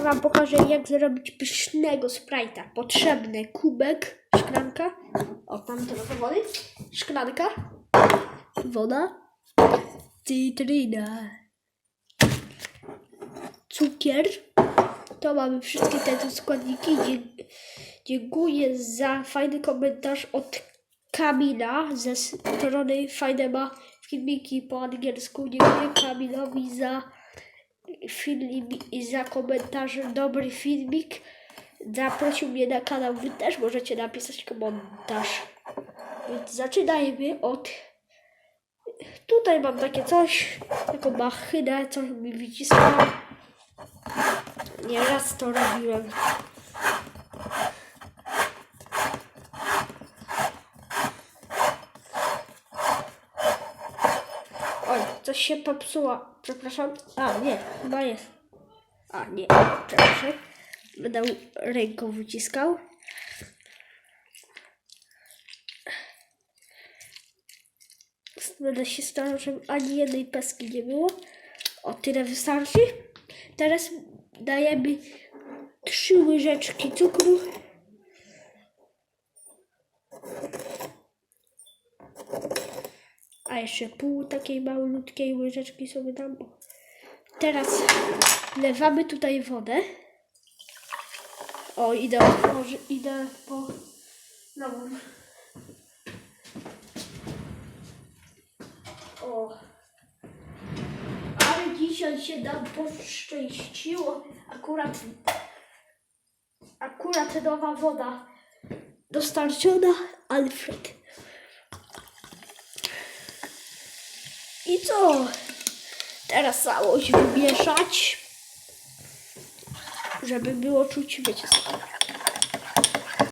wam pokażę, jak zrobić pysznego sprite'a. Potrzebny kubek, szklanka. O, tam trochę wody. Szklanka. Woda. Cytryna. Cukier. To mamy wszystkie te składniki. Dziękuję za fajny komentarz od Kamila ze strony Fajne ma filmiki po angielsku. Dziękuję Kamilowi za film i za komentarz. Dobry filmik. Zaprosił mnie na kanał. Wy też możecie napisać komentarz. Więc zaczynajmy od. Tutaj mam takie coś, taką machynę, coś mi wyciska. Nieraz to robiłem. Oj, coś się popsuło. Przepraszam. A, nie, chyba jest. A, nie, przepraszam. Będę ręką wyciskał. Będę się starał, żeby ani jednej peski nie było. O, tyle wystarczy. Teraz dajemy trzy łyżeczki cukru. A jeszcze pół takiej malutkiej łyżeczki sobie dam. Teraz wlewamy tutaj wodę. O, idę, idę po nową. O. Ale dzisiaj się nam poszczęściło. Akurat, akurat nowa woda dostarczona. Alfred. I co? Teraz całość wymieszać, żeby było czuć, wiecie co.